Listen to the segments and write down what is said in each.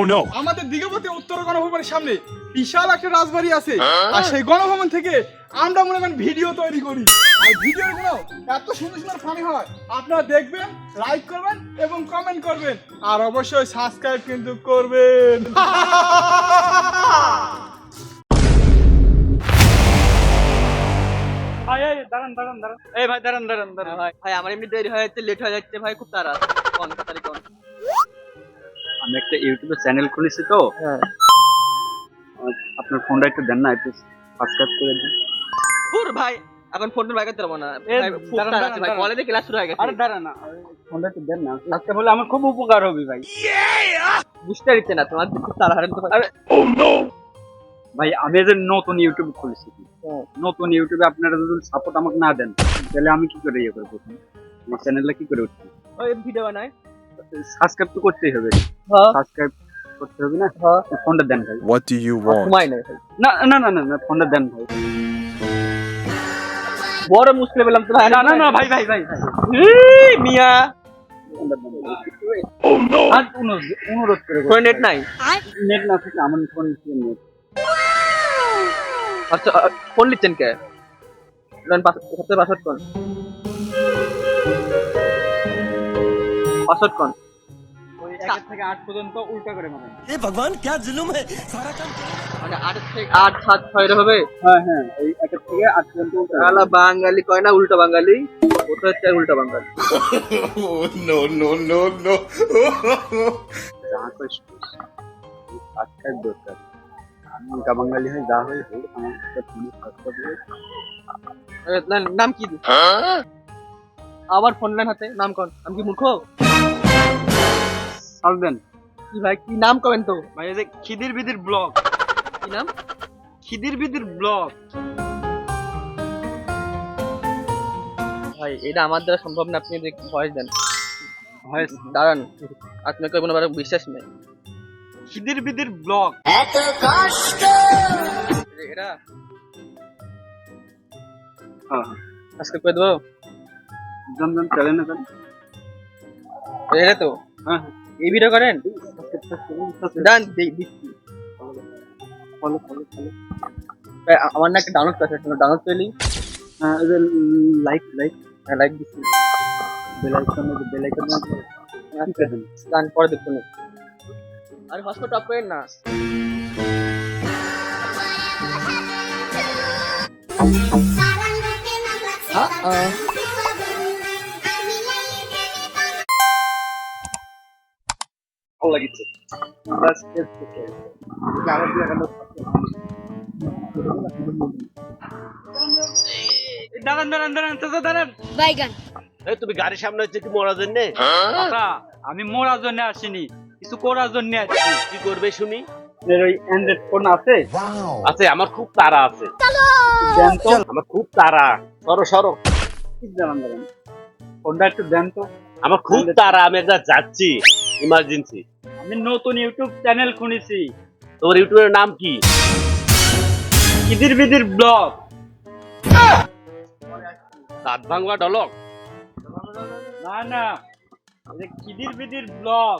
Oh no! আমাদের দিগপতি উত্তর গণভবনের সামনে বিশাল একটা রাজবাড়ি আছে। আর সেই গণভবন থেকে আমরা মনে করেন ভিডিও তৈরি করি। আর ভিডিওগুলো এত সুন্দর সুন্দর ফানি হয়। আপনারা দেখবেন লাইক করবেন এবং কমেন্ট করবেন। আর অবশ্যই সাবস্ক্রাইব কিন্তু করবেন। ভাই এই দাঁড়ান দাঁড়ান দাঁড়ান। এই ভাই দাঁড়ান দাঁড়ান দাঁড়ান। ভাই ভাই আমার এমনি দেরি হয়ে যাচ্ছে লেট হয়ে যাচ্ছে ভাই খুব তাড়া কোন তাড়াতাড়ি কোন আমি একটা ইউটিউবে চ্যানেল খুলেছি তো। হ্যাঁ। আপনার ফোনটা একটু দেন না একটু সাবস্ক্রাইব করে দিন। পুর ভাই এখন ফোন টোন বাইকাতে পারব না। ভাই, কলেজে ক্লাস শুরু হয়ে গেছে। আরে দাঁড়ান না ফোনটা একটু দেন না। সাবস্ক্রাইব হলে আমার খুব উপকার হবে ভাই। বুঝতে পারছে না তোমার খুব তাড়া হারান তো আরে ভাই আমি যে নতুন ইউটিউব খুলেছি। নতুন ইউটিউবে আপনারা যদি সাপোর্ট আমাকে না দেন তাহলে আমি কি করে ইয়ে করব? আমার চ্যানেলটা কি করে উঠবে? ওই ভিডিও বানায়। সাবস্ক্রাইব তো করতেই হবে। হ্যাঁ। সাবস্ক্রাইব করতে হবে না? হ্যাঁ। ফোনটা দেন ভাই। What do you want? ঘুমাই না না না না না ফোনটা দেন ভাই। বড় মুশকিল পেলাম তো ভাই। না না না ভাই ভাই ভাই মিয়া। আর অনুরোধ করে নেট নাই? নেট না থাকে আমার ফোন নেট আচ্ছা ফোন নিচ্ছেন কে? পাসওয়ার্ড কোন? বাষট্টক্ষণ মানে থেকে সাত ছয় হবে? উল্টা। বাঙালি কয় না উল্টা বাঙালি? উল্টা বাঙালি। যা হয় আমার নাম কি? আমার ফোন লাইন হাতে নাম কন আমি কি মূর্খ? সালবেন কি ভাই কি নাম কবেন তো? ভাই এই যে খিদির বিদির ব্লগ। কি নাম? খিদির বিদির ব্লগ। ভাই এটা আমার দ্বারা সম্ভব না আপনি ভয়েস দেন। ভয়েস? দাঁড়ান আপনাকে কোনো বার বিশ্বাস নেই। খিদির বিদির ব্লগ। এটা? হ্যাঁ। আজকে করে দেবো? জন চলে না এটা তো? হ্যাঁ। এই ভিডিও করেন? ডান দিচ্ছি। আমার না একটা ডাউনলোড করতে ডাউনলোড করলি হ্যাঁ এই যে লাইক লাইক লাইক দিচ্ছি। বেল আইকন বেল আইকন গান পরে দেখতে নেই আরে হসপিটাল টপ করেন না। ভালো লাগিছে। জাস্ট টেস্ট করতে আবার দিয়ে গেল দাঁড়ান দাঁড়ান দাঁড়ান চাচা দাঁড়ান। বাইগান এই তুমি গাড়ির সামনে হচ্ছে কি মরার জন্য? আমি মোড়ার জন্য আসিনি কিছু করার জন্য আসছি কি করবে শুনি? আপনার ওই অ্যান্ড্রয়েড ফোন আছে? আছে আমার খুব তারা আছে। আমার খুব তারা সরো সরো। দাঁড়ান ফোনটা একটু দেন তো আমার খুব তারা আমি একটা যাচ্ছি। ইমার্জেন্সি আমি নতুন ইউটিউব চ্যানেল খুলেছি তোমার ইউটিউবের নাম কি? কিদির বিদির ব্লগ। দাঁত ভাঙবা ডলক। না না কিদির বিদির ব্লগ।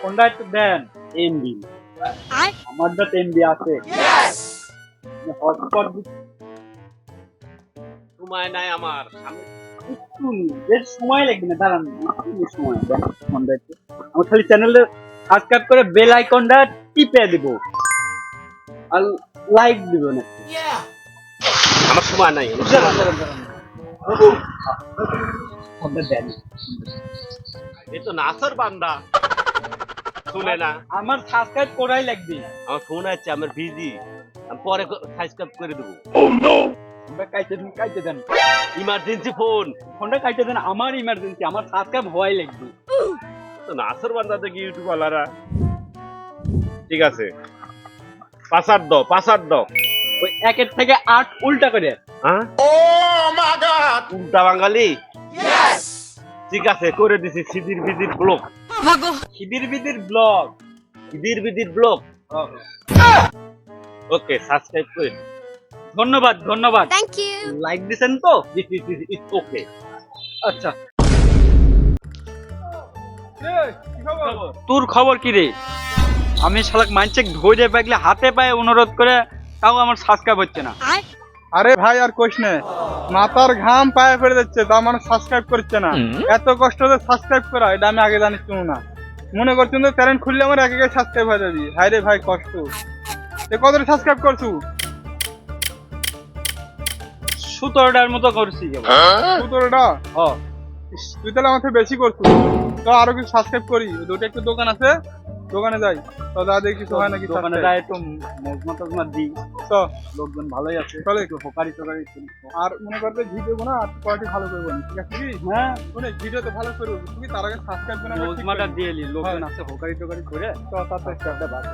ফোনটা একটু দেন? এমবি আমার যা এমবি আছে। হটস্পট সময় নাই আমার সামনে একটু বেশ সময় লাগবে না দাঁড়ান সময় দেন আমার খালি চ্যানেলে সাবস্ক্রাইব করে বেল আইকনটা টিপে দিব। আর লাইক দিব না। আমার সময় নাই। আমার সময় নাই। ফোনটা দেন। এই তো নাসর বান্দা। শুনে না। আমার সাবস্ক্রাইব করাই লাগবে। আমার ফোন আছে আমার বিজি আমি পরে সাবস্ক্রাইব করে দেবো। ফোনটা কাইতে দেন কাইতে দেন। ইমার্জেন্সি ফোন ফোনটা কাইতে দেন আমার ইমার্জেন্সি আমার সাবস্ক্রাইব হওয়াই লাগবে। তো নাসর বান্দা দেখি ইউটিউব ওয়ালারা ঠিক আছে। পাসার দাও পাসার দাও। ওই একের থেকে আট উল্টা করে। হ্যাঁ? উল্টা বাঙালি? ঠিক আছে করে দিছি সিদির বিদির ব্লক খিদির বিদির ব্লগ। সিদির বিদির ব্লক ওকে সাবস্ক্রাইব করে। ধন্যবাদ ধন্যবাদ। থ্যাংক ইউ লাইক দিছেন তো? দিস ইজ ইটস ওকে আচ্ছা। এ, কি খবর তোর খবর কি রে? আমি শালাক মানছে ধরে পাকলে হাতে পায়ে অনুরোধ করে তাও আমার সাবস্ক্রাইব হচ্ছে না। আরে? ভাই আর কোশ নে। মাথার ঘাম পায়ে ফেলে যাচ্ছে তা মানুষ সাবস্ক্রাইব করছে না। এত কষ্ট করে সাবস্ক্রাইব করা এটা আমি আগে জানিস শুনো না। মনে করছেন তো চ্যানেল খুললে আমার একে একে সাবস্ক্রাইব হয়ে যাবি। হাই রে ভাই কষ্ট। এ কত সাবস্ক্রাইব করছু? সতেরোটার মতো করছি সতেরোটা? ও ইস, তুই তাহলে আমার থেকে বেশি করছু তো আরও কিছু সাবস্ক্রাইব করি। দুটো একটা দোকান আছে। দোকানে যাই। তো দাদা দেখি কিছু হয় নাকি দোকানে। যায় একটু মজমা টজমা দিই। তো? লোকজন ভালোই আছে। চলে। একটু হোকারি টোকারি আর মনে করতে ভিডিও না আর কোয়ালিটি ভালো করব না, ঠিক আছে কি? হ্যাঁ। শুনে ভিডিও তো ভালো করব তুমি তার আগে সাবস্ক্রাইব করে মজমাটা দিয়ে নি লোকজন হ্যাঁ। আছে হোকারি টোকারি করে তো তাতে একটা বাদ।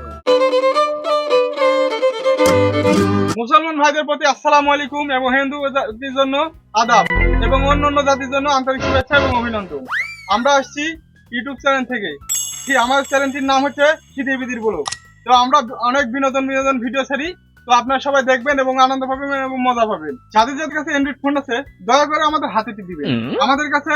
মুসলমান ভাইদের প্রতি আসসালামু আলাইকুম এবং হিন্দু জাতির জন্য আদাব এবং অন্যান্য জাতির জন্য আন্তরিক শুভেচ্ছা এবং অভিনন্দন। আমরা আসছি ইউটিউব চ্যানেল থেকে। আমাদের চ্যানেলটির নাম হচ্ছে খিদির বিদির বলো তো আমরা অনেক বিনোদন বিনোদন ভিডিও ছাড়ি। তো আপনারা সবাই দেখবেন এবং আনন্দ পাবেন এবং মজা পাবেন। যাদের যাদের কাছে অ্যান্ড্রয়েড ফোন আছে দয়া করে আমাদের হাতে দিবেন। আমাদের কাছে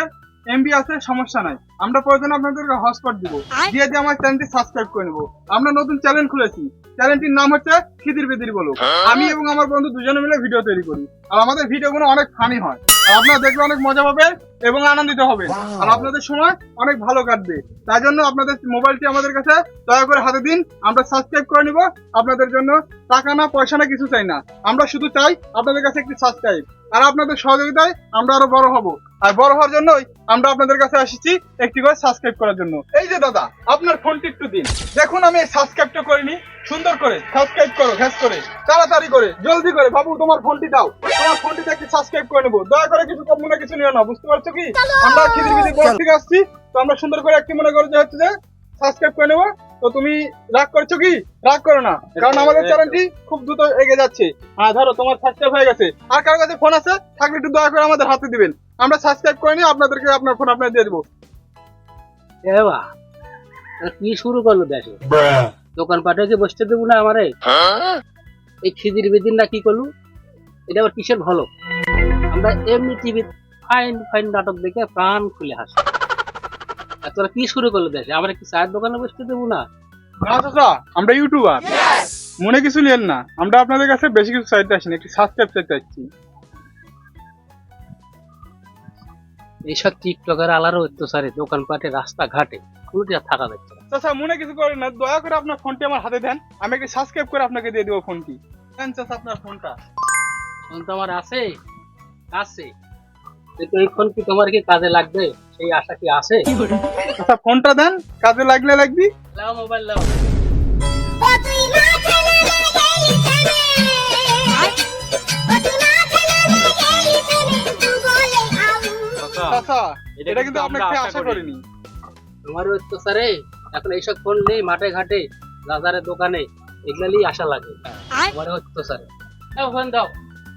এমবি আছে সমস্যা নাই। আমরা প্রয়োজন আপনাদেরকে হটস্পট দিব। দিয়ে দিয়ে আমার চ্যানেলটি সাবস্ক্রাইব করে নেব। আমরা নতুন চ্যানেল খুলেছি। চ্যানেলটির নাম হচ্ছে খিদির বেদির বলো। আমি এবং আমার বন্ধু দুজনে মিলে ভিডিও তৈরি করি। আর আমাদের ভিডিওগুলো অনেক ফানি হয়। আর আপনারা দেখলে অনেক মজা পাবেন এবং আনন্দিত হবে। আর আপনাদের সময় অনেক ভালো কাটবে। তাই জন্য আপনাদের মোবাইলটি আমাদের কাছে দয়া করে হাতে দিন। আমরা সাবস্ক্রাইব করে নিব। আপনাদের জন্য টাকা না পয়সা না কিছু চাই না। আমরা শুধু চাই আপনাদের কাছে একটি সাবস্ক্রাইব আর আপনাদের সহযোগিতায় আমরা আরও বড় হব। আর বড় হওয়ার জন্যই আমরা আপনাদের কাছে আসছি একটি করে সাবস্ক্রাইব করার জন্য। এই যে দাদা আপনার ফোনটি একটু দিন। দেখুন আমি সাবস্ক্রাইবটা করিনি। সুন্দর করে সাবস্ক্রাইব করো ঘ্যাস করে তাড়াতাড়ি করে জলদি করে। বাবু তোমার ফোনটি দাও। তোমার ফোনটি একটু সাবস্ক্রাইব করে নেব। দয়া করে কিছু কম মনে কিছু নিও না বুঝতে পারছ কি? আমরা খিদির বিদির থেকে আসছি তো আমরা সুন্দর করে একটি মনে করো যে হচ্ছে যে সাবস্ক্রাইব করে নেব। তো তুমি রাগ করছ কি? রাগ করো না। কারণ আমাদের চ্যানেলটি খুব দ্রুত এগিয়ে যাচ্ছে। হ্যাঁ ধরো তোমার সাবস্ক্রাইব হয়ে গেছে। আর কারও কাছে ফোন আছে থাকলে একটু দয়া করে আমাদের হাতে দিবেন। আমরা সাবস্ক্রাইব করে নিয়ে আপনাদেরকে আপনার ফোন আপনার দিয়ে দেবো। এবা কি শুরু করল দেশে দোকান পাটে বসতে দেবো না আমারে? এই খিদির বিদিন না কি করলু? এটা আবার কিসের ভালো আমরা এমনি টিভি ফাইন ফাইন নাটক দেখে প্রাণ খুলে হাসি। তোরা কি শুরু করল দেশে আমরা কি চায়ের দোকানে বসতে দেবো না? না চাচা আমরা ইউটিউবার মনে কিছু নিয়েন না। আমরা আপনাদের কাছে বেশি কিছু চাইতে আসিনি একটু সাবস্ক্রাইব চাইতে আসছি। এইসব টিকটকের আলারও অত্যাচারে দোকান পাটে রাস্তাঘাটে কোনোটা থাকা যাচ্ছে না। চাচা মনে কিছু করেন না দয়া করে আপনার ফোনটি আমার হাতে দেন। আমি একটু সাবস্ক্রাইব করে আপনাকে দিয়ে দেবো ফোনটি দেন চাচা আপনার ফোনটা ফোন তো আমার আছে। আছে। কি তোমার কি কাজে লাগবে? সেই আশা কি আছে? চাচা ফোনটা দেন? কাজে লাগলে লাগবি? লাও মোবাইল লাও। এটা এটা কিন্তু কিন্তু আমরা আশা আশা করিনি। করিনি তোমার অত্যাচারে এখন এইসব ফোন নেই মাঠে ঘাটে বাজারে দোকানে এগুলারই আশা লাগে। তোমার অত্যাচারে দাও ফোন দাও।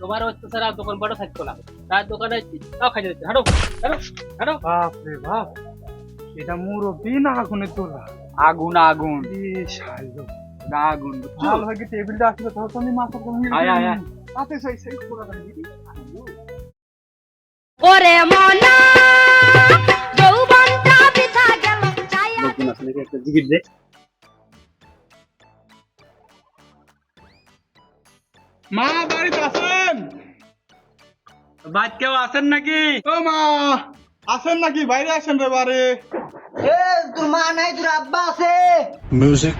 তোমার অত্যাচারে আর দোকান পাটও থাকতো না। তার দোকানে তাও খাই দিচ্ছে হাঁটো হাঁটো হাঁটো। বাপ রে বাপ এটা মুরব্বি না আগুনের তোলা? আগুন আগুন। শালো না আগুন ভালো হয় কি টেবিলটা আসলে তাহলে তো আমি মাথা কমে আয়, আয়, আয়। তাতে সেই সেই দিবি ওরে মনা যৌবনটা বৃথা গেল নাকি একটা জিগির দে মা বাড়িতে আছেন? কেউ আছেন নাকি? ও মা আছেন নাকি? বাইরে আসেন রে বারে তোর মা নাই তোর আব্বা আছে। Music.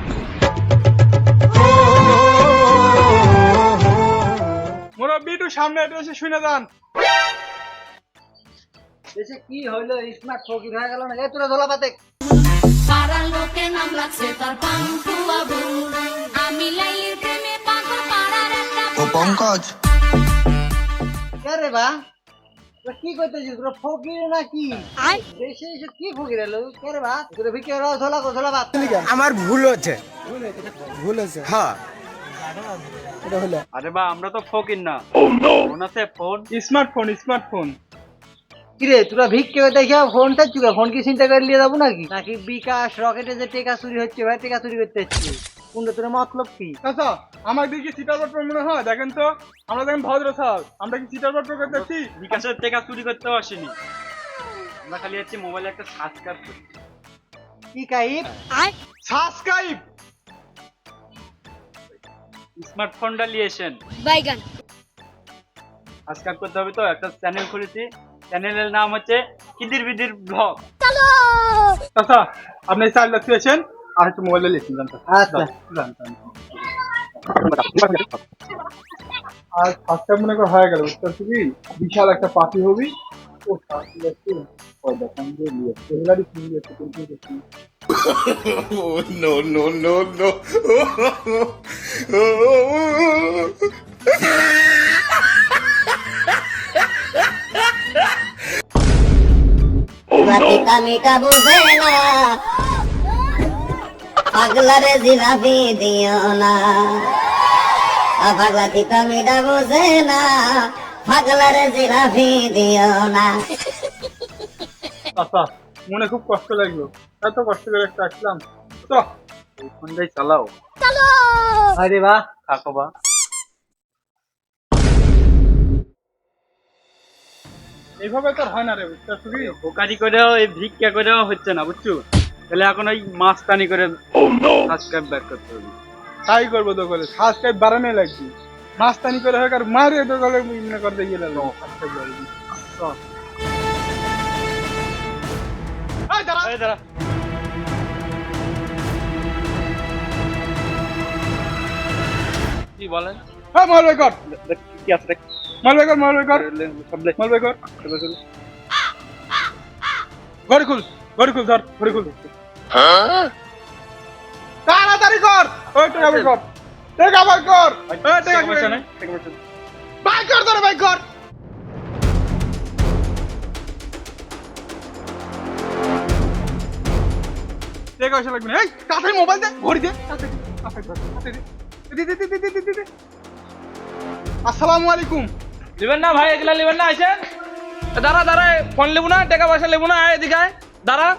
মুরব্বি একটু সামনে একটু এসে শুনে যান। দেশে কি হইল? স্মার্ট ফকির হয়ে গেল না এ তোরা ধোলা পাতে। পাড়ার লোকে নাম লাগছে তার পান্টু বাবু আমি লাইলির পঙ্কজ। কে রে বা? তোরা কি করতেছিস? তোরা ফকির না কি? দেশে এসে কি ফকির এলো? কে রে বা? তোরা ভিকে রাও ধোলা পাত আমার ভুল হচ্ছে। ভুল হচ্ছে হ্যাঁ। আরে বা আমরা তো ফকির না। ফোন আছে ফোন? স্মার্টফোন স্মার্টফোন কি রে তোরা ভিক্ষে দেখে ফোনটা চুকে ফোন কি চিন্তা করে নিয়ে যাব নাকি? নাকি বিকাশ রকেটে যে টেকা চুরি হচ্ছে ভাই টেকা চুরি করতে হচ্ছে। কোনটা তোর মতলব কি? আচ্ছা আমার দিকে সিটার বাটর মনে হয়? দেখেন তো আমরা দেখেন ভদ্র স্যার আমরা কি সিটার বাটর করতেছি বিকাশের টাকা চুরি করতে আসিনি। আমরা খালি হচ্ছে মোবাইলে একটা সাবস্ক্রাইব করি। কি কাইপ সাবস্ক্রাইব স্মার্টফোনটা নিয়েছেন বাইগান সাবস্ক্রাইব করতে হবে তো একটা চ্যানেল খুলেছি। চ্যানেলের নাম হচ্ছে কিদির বিদির ব্লগ চাচা আপনি চাইল্ড পেয়েছেন আর একটু মোবাইলে লিখুন জানতে? আচ্ছা। আর সাবস্ক্রাইব মনে কর হয়ে গেল বুঝতে পারছি কি? বিশাল একটা পার্টি হবি। ও পার্টি আছে। দেখান যে নিয়ে সেগুলারই কিনে আছে কিন্তু Oh, no, no, no, no. মিটা মিটা না পাগলারে জিলাপি দিও না। পাগলা তিতা মিটা বুঝে না। পাগলারে জিলাপি দিও না। চাচা মনে খুব কষ্ট লাগল। এত কষ্ট করে একটা আসলাম। তো এই ফোনটাই চালাও। আরে বাহ থাকো বা এইভাবে তো হয় না রে বুঝতে পারছি কি বোকারি করেও এই ভিক্ষা করেও হচ্ছে না বুঝছ? তাহলে এখন ওই মাছ টানি করে সাবস্ক্রাইব ব্যাক করতে হবে। তাই করব তো করে সাবস্ক্রাইব বাড়ানো লাগবে। মাস্তানি করে হোক আর মারিয়ে তো গেলে মনে করতে গেলে সাবস্ক্রাইব বাড়বে দাঁড়া। কি বলেন? হ্যাঁ কর কি আছে কর কর কর ঘড়ি খুল ঘড়ি খুল ধর ঘড়ি খুল। তাড়াতাড়ি কর। ওই টাকা বের কর। টাকা বের কর। ওই টাকা টাকা পয়সা বের টাকা পয়সা বাই কর ধরে বাই কর। টাকা পয়সা লাগবে না। এই কাছে মোবাইল দে ঘড়ি দে। কাছে দে, দে। দে, দে, দে, দে। আসসালামু আলাইকুম। নেবেন না ভাই এগুলা নেবেন না আইসেন। দাঁড়া দাঁড়া ফোন লেবু না টাকা পয়সা লেবু না এদিকে। দাঁড়া।